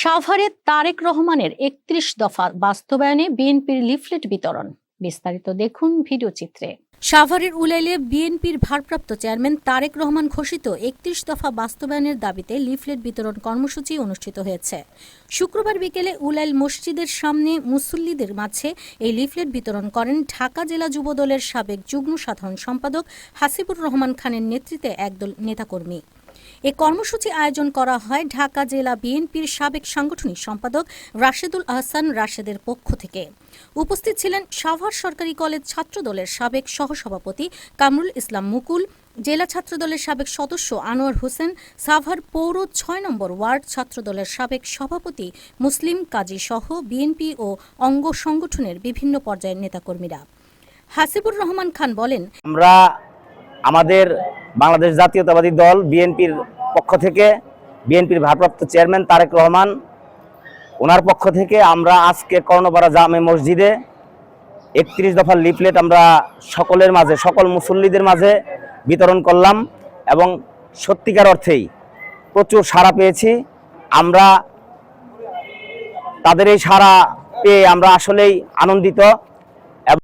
সাভারে তারেক রহমানের একত্রিশ দফা বাস্তবায়নে বিএনপির লিফলেট বিতরণ। বিস্তারিত দেখুন ভিডিও চিত্রে। সাভারের উলাইলে বিএনপির ভারপ্রাপ্ত চেয়ারম্যান তারেক রহমান ঘোষিত একত্রিশ দফা বাস্তবায়নের দাবিতে লিফলেট বিতরণ কর্মসূচি অনুষ্ঠিত হয়েছে। শুক্রবার বিকেলে উলাইল মসজিদের সামনে মুসল্লিদের মাঝে এই লিফলেট বিতরণ করেন ঢাকা জেলা যুবদলের সাবেক যুগ্ম সাধারণ সম্পাদক হাসিবুর রহমান খানের নেতৃত্বে একদল নেতাকর্মী। এ কর্মসূচি আয়োজন করা হয় ঢাকা জেলা বিএনপির সাবেক সাংগঠনিক সম্পাদক রাশেদুল আহসান রাশেদের পক্ষ থেকে। উপস্থিত ছিলেন সাভার সরকারি কলেজ ছাত্রদলের সাবেক সহসভাপতি কামরুল ইসলাম মুকুল, জেলা ছাত্রদলের সাবেক সদস্য আনোয়ার হোসেন, সাভার পৌর ছয় নম্বর ওয়ার্ড ছাত্রদলের সাবেক সভাপতি মুসলিম কাজী সহ বিএনপি ও অঙ্গ সংগঠনের বিভিন্ন পর্যায়ের নেতাকর্মীরা। হাসিবুর রহমান খান বলেন, আমরা আমাদের বাংলাদেশ জাতীয়তাবাদী দল বিএনপির পক্ষ থেকে, বিএনপির ভারপ্রাপ্ত চেয়ারম্যান তারেক রহমান, ওনার পক্ষ থেকে আমরা আজকে কর্ণপাড়া জামে মসজিদে একত্রিশ দফার লিফলেট আমরা সকলের মাঝে, সকল মুসল্লিদের মাঝে বিতরণ করলাম এবং সত্যিকার অর্থেই প্রচুর সাড়া পেয়েছি। আমরা তাদের এই সাড়া পেয়ে আমরা আসলেই আনন্দিত।